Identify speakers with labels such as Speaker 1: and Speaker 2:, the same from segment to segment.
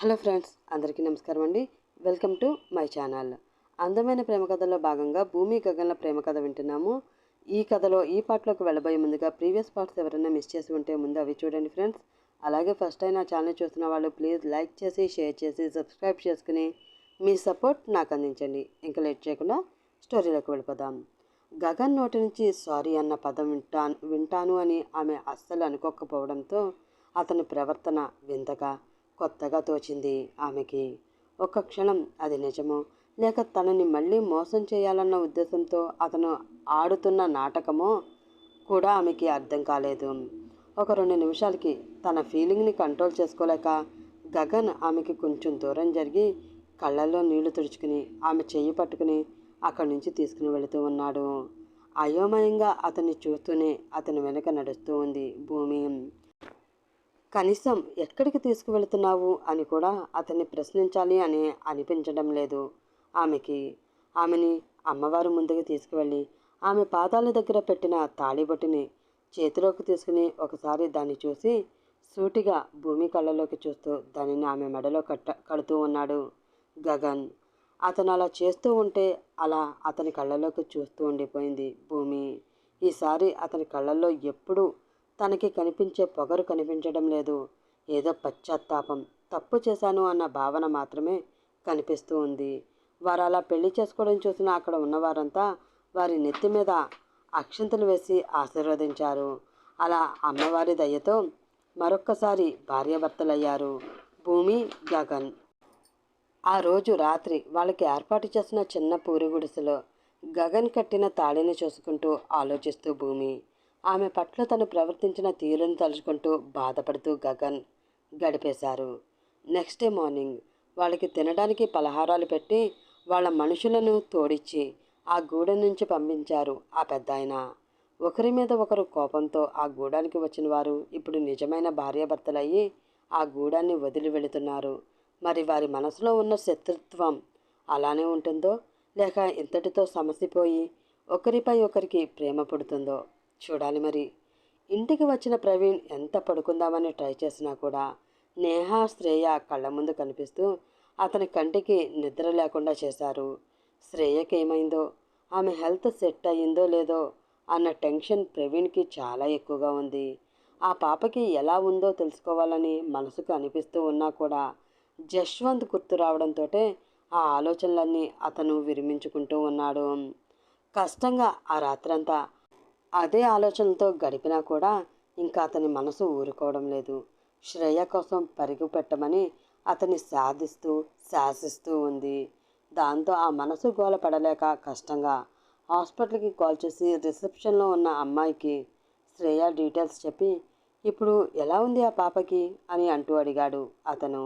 Speaker 1: Hello friends అందరికీ నమస్కారం అండి. Welcome to my channel. అందమైన ప్రేమ కథలో భాగంగా భూమి గగన్ల ప్రేమ కథ వింటున్నాము. ఈ కథలో ఈ పాటలోకి వెళ్ళబోయే ముందుగా ప్రీవియస్ పార్ట్స్ ఎవరైనా మిస్ చేసి ఉంటే ముందు అవి చూడండి ఫ్రెండ్స్. అలాగే ఫస్ట్ అయినా ఛానల్ చూస్తున్న వాళ్ళు ప్లీజ్ లైక్ చేసి షేర్ చేసి సబ్స్క్రైబ్ చేసుకుని మీ సపోర్ట్ నాకు అందించండి. ఇంకా లేట్ చేయకుండా స్టోరీలోకి వెళ్ళిపోదాం. గగన్ నోటి నుంచి సారీ అన్న పదం వింటాను వింటాను అని ఆమె అస్సలు అనుకోకపోవడంతో అతని ప్రవర్తన వింతగా కొత్తగా తోచింది ఆమెకి. ఒక్క క్షణం అది నిజమో? లేక తనని మళ్ళీ మోసం చేయాలన్న ఉద్దేశంతో అతను ఆడుతున్న నాటకమో? కూడా ఆమెకి అర్థం కాలేదు. ఒక రెండు నిమిషాలకి తన ఫీలింగ్ని కంట్రోల్ చేసుకోలేక గగన్ ఆమెకి కొంచెం దూరం జరిగి కళ్ళల్లో నీళ్ళు తుడుచుకుని ఆమె చెయ్యి పట్టుకుని అక్కడి నుంచి తీసుకుని వెళుతూ ఉన్నాడు. అయోమయంగా అతన్ని చూస్తూనే అతని వెనక నడుస్తూ ఉంది భూమి. కనీసం ఎక్కడికి తీసుకువెళుతున్నావు అని కూడా అతన్ని ప్రశ్నించాలి అని అనిపించడం లేదు. ఆమెకి ఆమెని అమ్మవారు ముందుకు తీసుకువెళ్ళి ఆమె పాదాల దగ్గర పెట్టిన తాళిబొట్టుని చేతిలోకి తీసుకుని ఒకసారి దాన్ని చూసి సూటిగా భూమి కళ్ళలోకి చూస్తూ దానిని ఆమె మెడలో కట్ట కడుతూ ఉన్నాడు. గగన్ అతను అలా చేస్తూ ఉంటే అలా అతని కళ్ళలోకి చూస్తూ ఉండిపోయింది భూమి. ఈసారి అతని కళ్ళల్లో ఎప్పుడూ తనకి కనిపించే పొగరు కనిపించడం లేదు. ఏదో పశ్చాత్తాపం. తప్పు చేశాను అన్న భావన మాత్రమే కనిపిస్తూ ఉంది. వారు అలా పెళ్ళి చేసుకోవడం చూసిన అక్కడ ఉన్నవారంతా వారి నెత్తి మీద అక్షంతలు వేసి ఆశీర్వదించారు. అలా అమ్మవారి దయతో మరొక్కసారి భార్యాభర్తలయ్యారు భూమి గగన్ ఆ రోజు రాత్రి వాళ్ళకి ఏర్పాటు చేసిన చిన్న పూరి గుడిసెలో గగన్ కట్టిన తాళిని చూసుకుంటూ ఆలోచిస్తూ భూమి. ఆమె పట్ల తను ప్రవర్తించిన తీరును తలుచుకుంటూ బాధపడుతూ గగన్ గడిపేశారు. నెక్స్ట్ డే మార్నింగ్ వాళ్ళకి తినడానికి పలహారాలు పెట్టి వాళ్ళ మనుషులను తోడిచ్చి ఆ గూడెం నుంచి పంపించారు ఆ పెద్ద ఒకరి మీద ఒకరు కోపంతో ఆ గూడానికి వచ్చిన వారు ఇప్పుడు నిజమైన భార్యాభర్తలయ్యి ఆ గూడాన్ని వదిలి వెళుతున్నారు. మరి వారి మనసులో ఉన్న శత్రుత్వం అలానే ఉంటుందో లేక ఇంతటితో సమసిపోయి ఒకరిపై ఒకరికి ప్రేమ పుడుతుందో? చూడాలి మరి. ఇంటికి వచ్చిన ప్రవీణ్ ఎంత పడుకుందామని ట్రై చేసినా కూడా నేహ శ్రేయ కళ్ళ ముందు కనిపిస్తూ అతని కంటికి నిద్ర లేకుండా చేశారు. శ్రేయకి ఏమైందో ఆమె హెల్త్ సెట్ అయ్యిందో లేదో అన్న టెన్షన్ ప్రవీణ్కి చాలా ఎక్కువగా ఉంది. ఆ పాపకి ఎలా ఉందో తెలుసుకోవాలని మనసుకు అనిపిస్తూ ఉన్నా కూడా జశ్వంత్ గుర్తు రావడంతో ఆ ఆలోచనలన్నీ అతను విరమించుకుంటూ ఉన్నాడు. కష్టంగా ఆ రాత్రంతా అదే ఆలోచనతో గడిపినా కూడా ఇంకా అతని మనసు ఊరుకోవడం లేదు. శ్రేయ కోసం పరుగు పెట్టమని అతన్ని సాధిస్తూ శాసిస్తూ ఉంది. దాంతో ఆ మనసు గోల పడలేక కష్టంగా హాస్పిటల్కి కాల్ చేసి రిసెప్షన్లో ఉన్న అమ్మాయికి శ్రేయ డీటెయిల్స్ చెప్పి ఇప్పుడు ఎలా ఉంది ఆ పాపకి? అని అంటూ అడిగాడు అతను.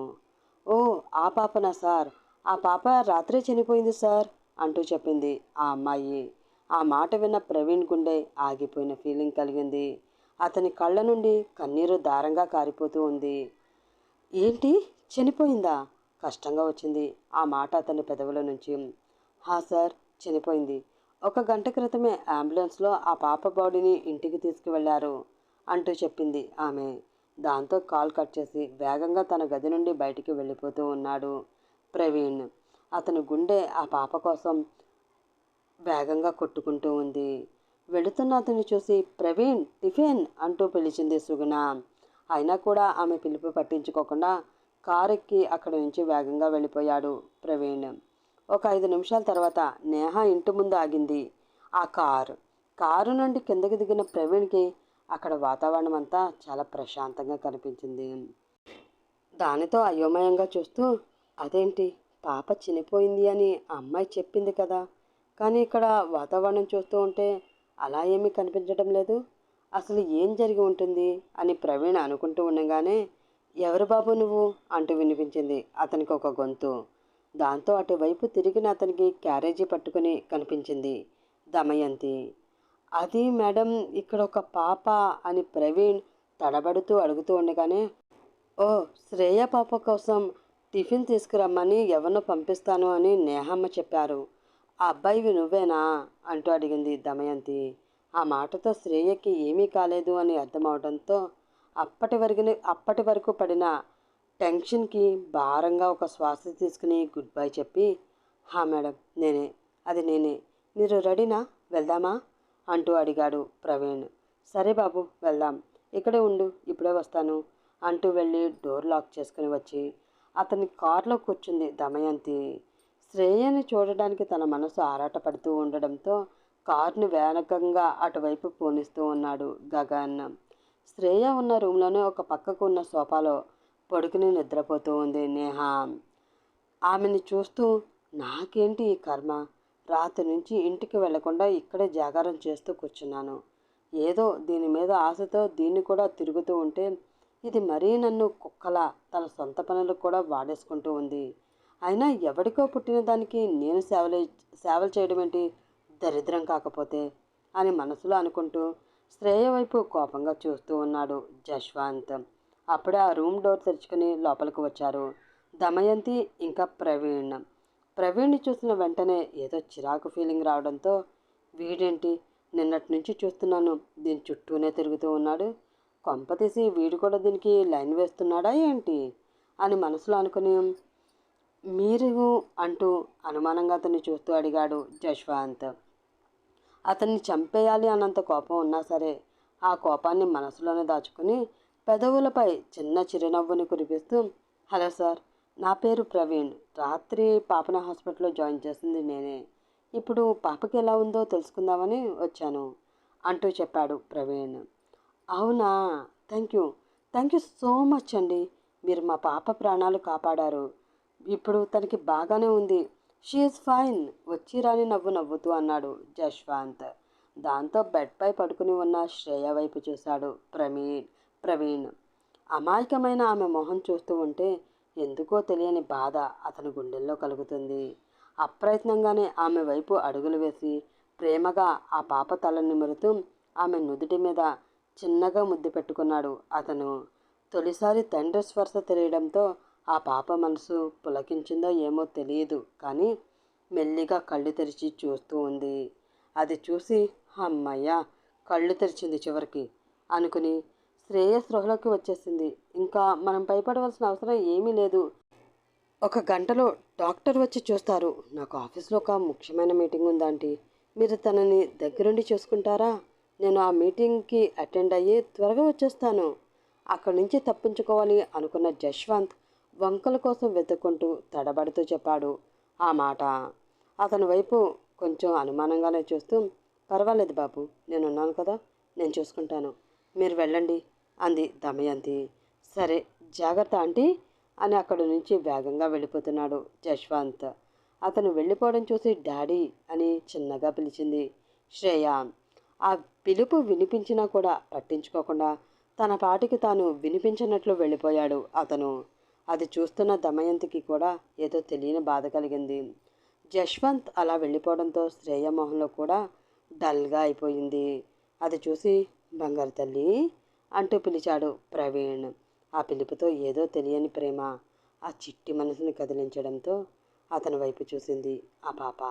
Speaker 1: ఓ ఆ పాపనా సార్? ఆ పాప రాత్రే చనిపోయింది సార్? అంటూ చెప్పింది ఆ అమ్మాయి. ఆ మాట విన్న ప్రవీణ్ గుండె ఆగిపోయిన ఫీలింగ్ కలిగింది. అతని కళ్ళ నుండి కన్నీరు దారంగా కారిపోతూ ఉంది. ఏంటి? చనిపోయిందా? కష్టంగా వచ్చింది. ఆ మాట అతని పెదవుల నుంచి. హా సార్ చనిపోయింది. ఒక గంట క్రితమే అంబులెన్స్లో ఆ పాప బాడీని ఇంటికి తీసుకువెళ్ళారు అంటూ చెప్పింది ఆమె. దాంతో కాల్ కట్ చేసి వేగంగా తన గది నుండి బయటికి వెళ్ళిపోతూ ఉన్నాడు ప్రవీణ్. అతని గుండె ఆ పాప కోసం వేగంగా కొట్టుకుంటూ ఉంది. వెళుతున్న అతన్ని చూసి ప్రవీణ్ టిఫిన్ అంటూ పిలిచింది సుగుణ. అయినా కూడా ఆమె పిలుపు పట్టించుకోకుండా కారు ఎక్కి అక్కడి నుంచి వేగంగా వెళ్ళిపోయాడు ప్రవీణ్. ఒక ఐదు నిమిషాల తర్వాత నేహ ఇంటి ముందు ఆగింది. ఆ కారు కారు నుండి కిందకి దిగిన ప్రవీణ్కి అక్కడ వాతావరణం అంతా చాలా ప్రశాంతంగా కనిపించింది. దానితో అయోమయంగా చూస్తూ అదేంటి? పాప చనిపోయింది అని అమ్మాయి చెప్పింది కదా. కానీ ఇక్కడ వాతావరణం చూస్తూ ఉంటే అలా ఏమీ కనిపించడం లేదు. అసలు ఏం జరిగి ఉంటుంది అని ప్రవీణ్ అనుకుంటూ ఉండగానే ఎవరు బాబు నువ్వు? అంటూ వినిపించింది అతనికి ఒక గొంతు. దాంతో అటువైపు తిరిగిన అతనికి క్యారేజీ పట్టుకుని కనిపించింది దమయంతి. అది మేడం ఇక్కడ ఒక పాప అని ప్రవీణ్ తడబడుతూ అడుగుతూ ఉండగానే ఓ శ్రేయ పాప కోసం టిఫిన్ తీసుకురమ్మని ఎవరినో పంపిస్తాను అని నేహమ్మ చెప్పారు. ఆ అబ్బాయివి నువ్వేనా? అంటూ అడిగింది దమయంతి. ఆ మాటతో శ్రేయకి ఏమీ కాలేదు అని అర్థమవడంతో అప్పటి వరకు అప్పటి వరకు పడిన టెన్షన్కి భారంగా ఒక శ్వాస తీసుకుని గుడ్ బై చెప్పి హా మేడం నేనే అది నేనే. మీరు రెడీనా? వెళ్దామా? అంటూ అడిగాడు ప్రవీణ్. సరే బాబు వెళ్దాం. ఇక్కడే ఉండు ఇప్పుడే వస్తాను అంటూ వెళ్ళి డోర్ లాక్ చేసుకుని వచ్చి అతని కారులో కూర్చుంది దమయంతి. శ్రేయని చూడడానికి తన మనసు ఆరాటపడుతూ ఉండడంతో కారును వేనకంగా అటువైపు పోనిస్తూ ఉన్నాడు గగన్. శ్రేయ ఉన్న రూమ్లోనే ఒక పక్కకు ఉన్న సోఫాలో పడుకుని నిద్రపోతూ ఉంది నేహ. ఆమెని చూస్తూ నాకేంటి ఈ కర్మ? రాత్రి నుంచి ఇంటికి వెళ్ళకుండా ఇక్కడే జాగారం చేస్తూ కూర్చున్నాను. ఏదో దీని మీద ఆశతో దీన్ని కూడా తిరుగుతూ ఉంటే ఇది మరీ నన్ను కుక్కలా తన సొంత పనులకు కూడా వాడేసుకుంటూ ఉంది. అయినా ఎవడికో పుట్టిన దానికి నేను సేవలు సేవలు చేయడం ఏంటి దరిద్రం కాకపోతే? అని మనసులో అనుకుంటూ శ్రేయ వైపు కోపంగా చూస్తూ ఉన్నాడు జశ్వాంత్. అప్పుడే ఆ రూమ్ డోర్ తెరుచుకుని లోపలికి వచ్చారు దమయంతి ఇంకా ప్రవీణ్. ప్రవీణ్ని చూసిన వెంటనే ఏదో చిరాకు ఫీలింగ్ రావడంతో వీడేంటి? నిన్నటి నుంచి చూస్తున్నాను. దీని చుట్టూనే తిరుగుతూ ఉన్నాడు. కొంప తీసి వీడు కూడా దీనికి లైన్ వేస్తున్నాడా ఏంటి? అని మనసులో అనుకుని మీరు అంటూ అనుమానంగా అతన్ని చూస్తూ అడిగాడు జశ్వాంత్. అతన్ని చంపేయాలి అన్నంత కోపం ఉన్నా సరే ఆ కోపాన్ని మనసులోనే దాచుకుని పెదవులపై చిన్న చిరునవ్వుని కురిపిస్తూ హలో సార్ నా పేరు ప్రవీణ్. రాత్రి పాపన హాస్పిటల్లో జాయిన్ చేసింది నేనే. ఇప్పుడు పాపకి ఎలా ఉందో తెలుసుకుందామని వచ్చాను అంటూ చెప్పాడు ప్రవీణ్. అవునా? Thank you thank you so much అండి. మీరు మా పాప ప్రాణాలు కాపాడారు. ఇప్పుడు తనకి బాగానే ఉంది. షీఈస్ ఫైన్ వచ్చి రాని నవ్వు నవ్వుతూ అన్నాడు జశ్వాంత్. దాంతో బెడ్పై పడుకుని ఉన్న శ్రేయ వైపు చూశాడు ప్రవీణ్ ప్రవీణ్. అమాయకమైన ఆమె మొహం చూస్తూ ఉంటే ఎందుకో తెలియని బాధ అతని గుండెల్లో కలుగుతుంది. అప్రయత్నంగానే ఆమె వైపు అడుగులు వేసి ప్రేమగా ఆ పాప తల నిమురుతూ ఆమె నుదుటి మీద చిన్నగా ముద్దు పెట్టుకున్నాడు అతను. తొలిసారి తండ్రి స్పర్శ తెలియడంతో ఆ పాప మనసు పులకించిందో ఏమో తెలియదు. కానీ మెల్లిగా కళ్ళు తెరిచి చూస్తూ ఉంది. అది చూసి అమ్మయ్య కళ్ళు తెరిచింది చివరికి అనుకుని శ్రేయస్ స్పృహలోకి వచ్చేసింది. ఇంకా మనం భయపడవలసిన అవసరం ఏమీ లేదు. ఒక గంటలో డాక్టర్ వచ్చి చూస్తారు. నాకు ఆఫీస్లో ఒక ముఖ్యమైన మీటింగ్ ఉందంటీ మీరు తనని దగ్గరుండి చూసుకుంటారా? నేను ఆ మీటింగ్కి అటెండ్ అయ్యి త్వరగా వచ్చేస్తాను. అక్కడి నుంచి తప్పించుకోవాలి అనుకున్న జశ్వంత్ వంకల కోసం వెతుక్కుంటూ తడబడుతూ చెప్పాడు. ఆ మాట అతని వైపు కొంచెం అనుమానంగానే చూస్తూ పర్వాలేదు బాబు నేనున్నాను కదా నేను చూసుకుంటాను. మీరు వెళ్ళండి అంది దమయంతి. సరే జాగ్రత్త ఆంటీ అని అక్కడి నుంచి వేగంగా వెళ్ళిపోతున్నాడు జశ్వంత్. అతను వెళ్ళిపోవడం చూసి డాడీ అని చిన్నగా పిలిచింది శ్రేయ. ఆ పిలుపు వినిపించినా కూడా పట్టించుకోకుండా తన పాటికి తాను వినిపించినట్లు వెళ్ళిపోయాడు అతను. అది చూస్తున్న దమయంతికి కూడా ఏదో తెలియని బాధ కలిగింది. జశ్వంత్ అలా వెళ్ళిపోవడంతో శ్రేయ మొహంలో కూడా డల్గా అయిపోయింది. అది చూసి బంగారు తల్లి అంటూ పిలిచాడు ప్రవీణ్. ఆ పిలుపుతో ఏదో తెలియని ప్రేమ ఆ చిట్టి మనసుని కదిలించడంతో అతని వైపు చూసింది ఆ పాప.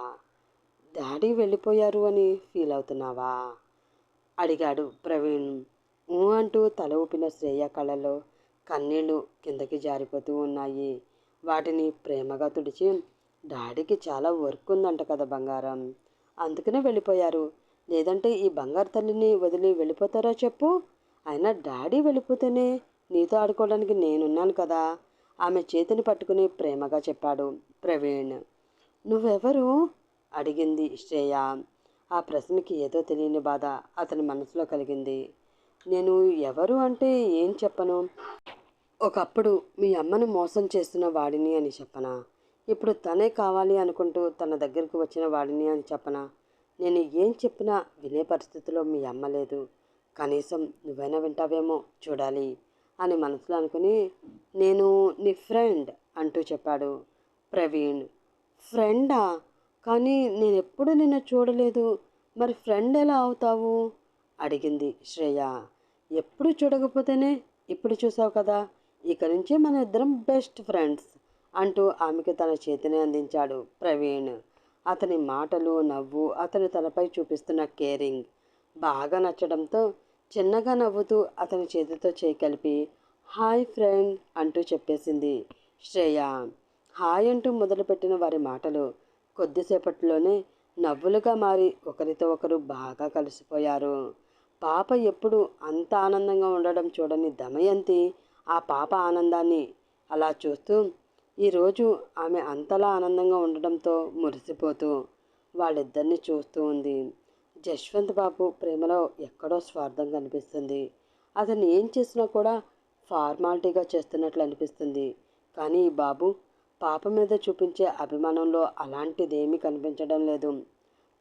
Speaker 1: డాడీ వెళ్ళిపోయారు అని ఫీల్ అవుతున్నావా? అడిగాడు ప్రవీణ్. ఊ అంటూ తల ఊపిన శ్రేయ కళలో కన్నీళ్ళు కిందకి జారిపోతూ ఉన్నాయి. వాటిని ప్రేమగా తుడిచి డాడీకి చాలా వర్క్ ఉందంట కదా బంగారం. అందుకనే వెళ్ళిపోయారు. లేదంటే ఈ బంగారు తల్లిని వదిలి వెళ్ళిపోతారో చెప్పు. అయినా డాడీ వెళ్ళిపోతేనే నీతో ఆడుకోవడానికి నేనున్నాను కదా. ఆమె చేతిని పట్టుకుని ప్రేమగా చెప్పాడు ప్రవీణ్. నువ్వెవరు? అడిగింది శ్రేయ. ఆ ప్రశ్నకి ఏదో తెలియని బాధ అతని మనసులో కలిగింది. నేను ఎవరు అంటే ఏం చెప్పను? ఒకప్పుడు మీ అమ్మను మోసం చేస్తున్న వాడిని అని చెప్పనా? ఇప్పుడు తనే కావాలి అనుకుంటూ తన దగ్గరకు వచ్చిన వాడిని అని చెప్పనా? నేను ఏం చెప్పినా వినే పరిస్థితిలో మీ అమ్మ లేదు. కనీసం నువ్వైనా వింటావేమో చూడాలి అని మనసులో అనుకుని నేను నీ ఫ్రెండ్ అంటూ చెప్పాడు ప్రవీణ్. ఫ్రెండా? కానీ నేను ఎప్పుడు నిన్ను చూడలేదు. మరి ఫ్రెండ్ ఎలా అవుతావు? అడిగింది శ్రేయ. ఎప్పుడు చూడకపోతేనే ఇప్పుడు చూసావు కదా. ఇక నుంచి మన ఇద్దరం బెస్ట్ ఫ్రెండ్స్ అంటూ ఆమెకి తన చేతిని అందించాడు ప్రవీణ్. అతని మాటలు నవ్వు అతను తనపై చూపిస్తున్న కేరింగ్ బాగా నచ్చడంతో చిన్నగా నవ్వుతూ అతని చేతితో చేయి కలిపి హాయ్ ఫ్రెండ్ అంటూ చెప్పేసింది శ్రేయ. హాయ్ అంటూ మొదలుపెట్టిన వారి మాటలు కొద్దిసేపట్లోనే నవ్వులుగా మారి ఒకరితో ఒకరు బాగా కలిసిపోయారు. పాప ఎప్పుడు అంత ఆనందంగా ఉండడం చూడని దమయంతి ఆ పాప ఆనందాన్ని అలా చూస్తూ ఈరోజు ఆమె అంతలా ఆనందంగా ఉండడంతో మురిసిపోతూ వాళ్ళిద్దరిని చూస్తూ ఉంది. జశ్వంత్ బాబు ప్రేమలో ఎక్కడో స్వార్థం కనిపిస్తుంది. అతను ఏం చేసినా కూడా ఫార్మాలిటీగా చేస్తున్నట్లు అనిపిస్తుంది. కానీ ఈ బాబు పాప మీద చూపించే అభిమానంలో అలాంటిదేమీ కనిపించడం లేదు.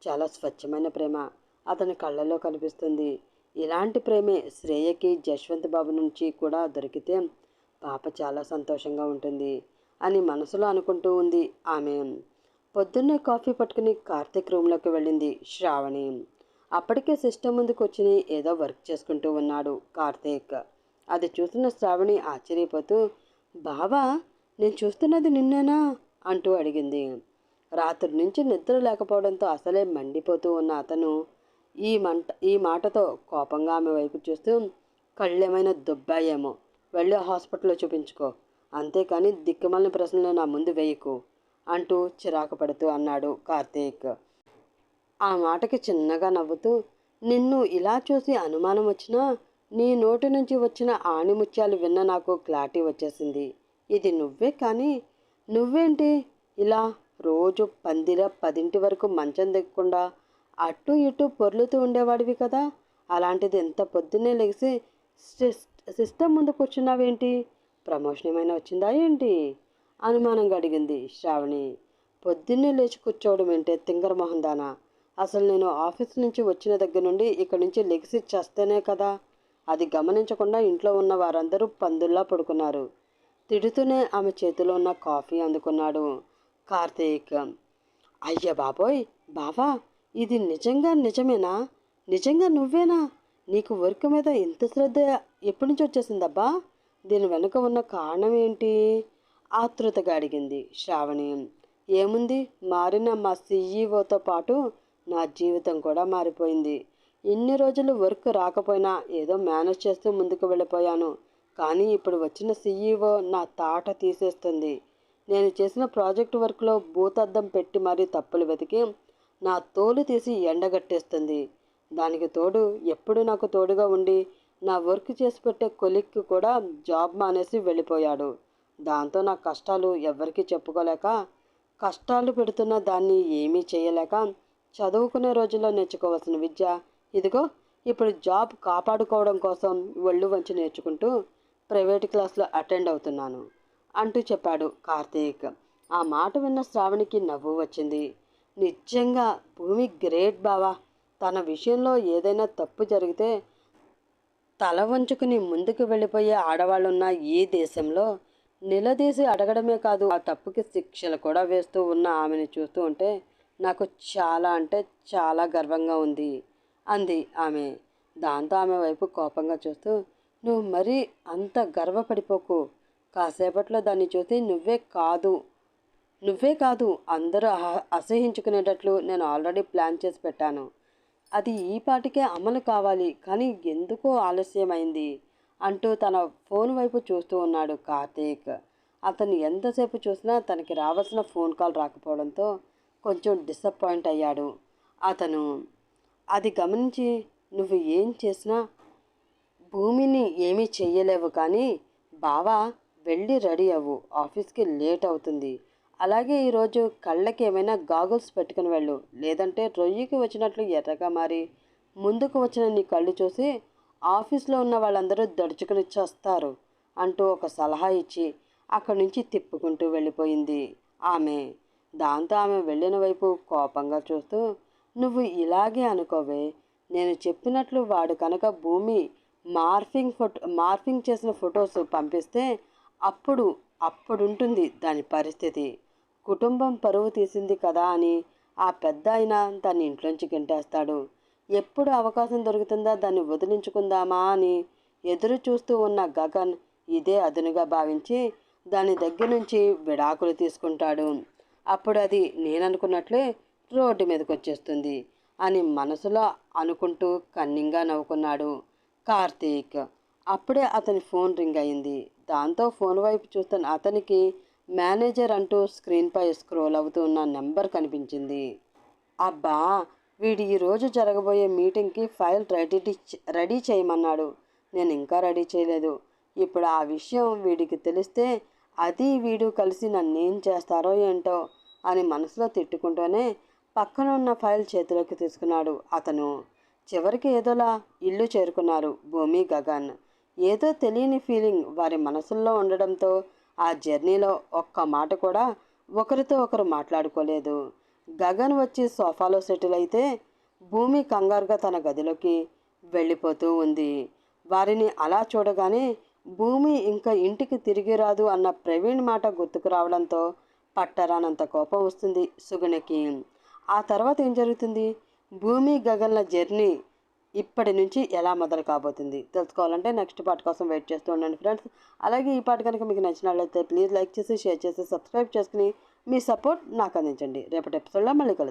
Speaker 1: చాలా స్వచ్ఛమైన ప్రేమ అతని కళ్ళల్లో కనిపిస్తుంది. ఇలాంటి ప్రేమే శ్రేయకి జశ్వంత్ బాబు నుంచి కూడా దొరికితే పాప చాలా సంతోషంగా ఉంటుంది అని మనసులో అనుకుంటూ ఉంది ఆమె. పొద్దున్నే కాఫీ పట్టుకుని కార్తీక్ రూమ్లోకి వెళ్ళింది శ్రావణి. అప్పటికే సిస్టమ్ ముందుకు వచ్చి ఏదో వర్క్ చేసుకుంటూ ఉన్నాడు కార్తీక్. అది చూస్తున్న శ్రావణి ఆశ్చర్యపోతూ బావా నేను చూస్తున్నది నిన్నేనా? అంటూ అడిగింది. రాత్రి నుంచి నిద్ర లేకపోవడంతో అసలే మండిపోతూ ఉన్న అతను ఈ మంట ఈ మాటతో కోపంగా ఆమె వైపు చూస్తూ కళ్ళేమైనా దుబ్బాయేమో. వెళ్ళి హాస్పిటల్లో చూపించుకో. అంతేకాని దిక్కుమల్ని ప్రశ్నలు నా ముందు వేయకు అంటూ చిరాకు పడుతూ అన్నాడు కార్తీక్. ఆ మాటకి చిన్నగా నవ్వుతూ నిన్ను ఇలా చూసి అనుమానం వచ్చినా నీ నోటి నుంచి వచ్చిన ఆణిముత్యాలు విన్న నాకు క్లారిటీ వచ్చేసింది. ఇది నువ్వే కానీ నువ్వేంటి? ఇలా రోజు పందిర పదింటి వరకు మంచం దిగకుండా అటు ఇటు పొర్లుతూ ఉండేవాడివి కదా. అలాంటిది ఎంత పొద్దున్నే లెగిసి సిస్టమ్ ముందు కూర్చున్నావేంటి? ప్రమోషన్ ఏమైనా వచ్చిందా ఏంటి? అనుమానంగా అడిగింది శ్రావణి. పొద్దున్నే లేచి కూర్చోవడం ఏంటే తింగర మొహందానా అసలు నేను ఆఫీస్ నుంచి వచ్చిన దగ్గర నుండి ఇక్కడి నుంచి లెగిసి చేస్తేనే కదా. అది గమనించకుండా ఇంట్లో ఉన్న వారందరూ పందుల్లా పడుకున్నారు. తిడుతూనే ఆమె చేతిలో ఉన్న కాఫీ అందుకున్నాడు కార్తీక్. అయ్య బాబోయ్! బావా! ఇది నిజంగా నిజమేనా? నిజంగా నువ్వేనా? నీకు వర్క్ మీద ఇంత శ్రద్ధ ఎప్పటి నుంచి వచ్చేసిందబ్బా? దీని వెనుక ఉన్న కారణం ఏంటి? ఆతృతగా అడిగింది శ్రావణి. ఏముంది? మారిన మా సీఈఓతో పాటు నా జీవితం కూడా మారిపోయింది. ఇన్ని రోజులు వర్క్ రాకపోయినా ఏదో మేనేజ్ చేస్తూ ముందుకు వెళ్ళిపోయాను. కానీ ఇప్పుడు వచ్చిన సీఈఓ నా తాట తీసేస్తుంది. నేను చేసిన ప్రాజెక్ట్ వర్క్లో భూతద్దం పెట్టి మరీ తప్పులు వెతికి నా తోలు తీసి ఎండగట్టేస్తుంది. దానికి తోడు ఎప్పుడు నాకు తోడుగా ఉండి నా వర్క్ చేసి పెట్టే కొలిక్కి కూడా జాబ్ మానేసి వెళ్ళిపోయాడు. దాంతో నా కష్టాలు ఎవరికి చెప్పుకోలేక కష్టాలు పెడుతున్న దాన్ని ఏమీ చేయలేక చదువుకునే రోజుల్లో నేర్చుకోవాల్సిన విద్య ఇదిగో ఇప్పుడు జాబ్ కాపాడుకోవడం కోసం ఒళ్ళు వంచి నేర్చుకుంటూ ప్రైవేట్ క్లాస్లో అటెండ్ అవుతున్నాను అంటూ చెప్పాడు కార్తీక్. ఆ మాట విన్న శ్రావణికి నవ్వు వచ్చింది. నిజంగా భూమి గ్రేట్ బావా. తన విషయంలో ఏదైనా తప్పు జరిగితే తల వంచుకుని ముందుకు వెళ్ళిపోయే ఆడవాళ్ళున్న ఈ దేశంలో నిలదీసి అడగడమే కాదు ఆ తప్పుకి శిక్షలు కూడా వేస్తూ ఉన్న ఆమెను చూస్తూ ఉంటే నాకు చాలా అంటే చాలా గర్వంగా ఉంది అంది ఆమె. దాంతో ఆమె వైపు కోపంగా చూస్తూ నువ్వు మరీ అంత గర్వపడిపోకు. కాసేపట్లో దాన్ని చూసి నువ్వే కాదు నువ్వే కాదు అందరూ అసహించుకునేటట్లు నేను ఆల్రెడీ ప్లాన్ చేసి పెట్టాను. అది ఈ పాటికే అమలు కావాలి కానీ ఎందుకో ఆలస్యమైంది అంటూ తన ఫోన్ వైపు చూస్తూ ఉన్నాడు కార్తీక్. అతను ఎంతసేపు చూసినా తనకి రావాల్సిన ఫోన్ కాల్ రాకపోవడంతో కొంచెం డిసప్పాయింట్ అయ్యాడు. అతను అది గమనించి నువ్వు ఏం చేసినా భూమిని ఏమీ చెయ్యలేవు కానీ బావా వెళ్ళి రెడీ అవ్వు. ఆఫీస్కి లేట్ అవుతుంది. అలాగే ఈరోజు కళ్ళకి ఏమైనా గాగుల్స్ పెట్టుకుని వెళ్ళు. లేదంటే రొయ్యికి వచ్చినట్లు ఎర్రగా మారి ముందుకు వచ్చిన నీ కళ్ళు చూసి ఆఫీస్లో ఉన్న వాళ్ళందరూ దడుచుకుని చేస్తారు అంటూ ఒక సలహా ఇచ్చి అక్కడి నుంచి తిప్పుకుంటూ వెళ్ళిపోయింది ఆమె. దాంతో ఆమె వెళ్ళిన వైపు కోపంగా చూస్తూ నువ్వు ఇలాగే అనుకోవే. నేను చెప్పినట్లు వాడు కనుక భూమి మార్ఫింగ్ ఫోటో మార్ఫింగ్ చేసిన ఫొటోస్ పంపిస్తే అప్పుడు అప్పుడుంటుంది దాని పరిస్థితి. కుటుంబం పరువు తీసింది కదా అని ఆ పెద్ద అయినా దాన్ని ఇంట్లోంచి గెంటేస్తాడు. ఎప్పుడు అవకాశం దొరుకుతుందా దాన్ని వదిలించుకుందామా అని ఎదురు చూస్తూ ఉన్న గగన్ ఇదే అదునుగా భావించి దాని దగ్గర నుంచి విడాకులు తీసుకుంటాడు. అప్పుడు అది నేననుకున్నట్లే రోడ్డు మీదకి వచ్చేస్తుంది అని మనసులో అనుకుంటూ కన్నింగా నవ్వుకున్నాడు కార్తీక్. అప్పుడే అతని ఫోన్ రింగ్ అయింది. దాంతో ఫోన్ వైపు చూస్తున్న అతనికి మేనేజర్ అంటూ స్క్రీన్పై స్క్రోల్ అవుతున్న నెంబర్ కనిపించింది. అబ్బా! వీడు ఈరోజు జరగబోయే మీటింగ్కి ఫైల్ రెడీ రెడీ చేయమన్నాడు. నేను ఇంకా రెడీ చేయలేదు. ఇప్పుడు ఆ విషయం వీడికి తెలిస్తే అది వీడు కలిసి నన్నేం చేస్తారో ఏంటో అని మనసులో తిట్టుకుంటూనే పక్కన ఉన్న ఫైల్ చేతిలోకి తీసుకున్నాడు అతను. చివరికి ఏదోలా ఇల్లు చేరుకున్నారు భూమి గగన్. ఏదో తెలియని ఫీలింగ్ వారి మనసుల్లో ఉండడంతో ఆ జర్నీలో ఒక్క మాట కూడా ఒకరితో ఒకరు మాట్లాడుకోలేదు. గగన్ వచ్చి సోఫాలో సెటిల్ అయితే భూమి కంగారుగా తన గదిలోకి వెళ్ళిపోతూ ఉంది. వారిని అలా చూడగానే భూమి ఇంకా ఇంటికి తిరిగి రాదు అన్న ప్రవీణ్ మాట గుర్తుకు రావడంతో పట్టరానంత కోపం వస్తుంది సుగుణకి. ఆ తర్వాత ఏం జరుగుతుంది? భూమి గగన్ల జర్నీ ఇప్పటి నుంచి ఎలా మొదలు కాబోతుంది? తెలుసుకోవాలంటే నెక్స్ట్ పార్ట్ కోసం వెయిట్ చేస్తూ ఉండండి ఫ్రెండ్స్. అలాగే ఈ పాట కనుక మీకు నచ్చినట్లయితే ప్లీజ్ లైక్ చేసి షేర్ చేసి సబ్స్క్రైబ్ చేసుకుని మీ సపోర్ట్ నాకు అందించండి. రేపటి ఎపిసోడ్లో మళ్ళీ కలుద్దాం.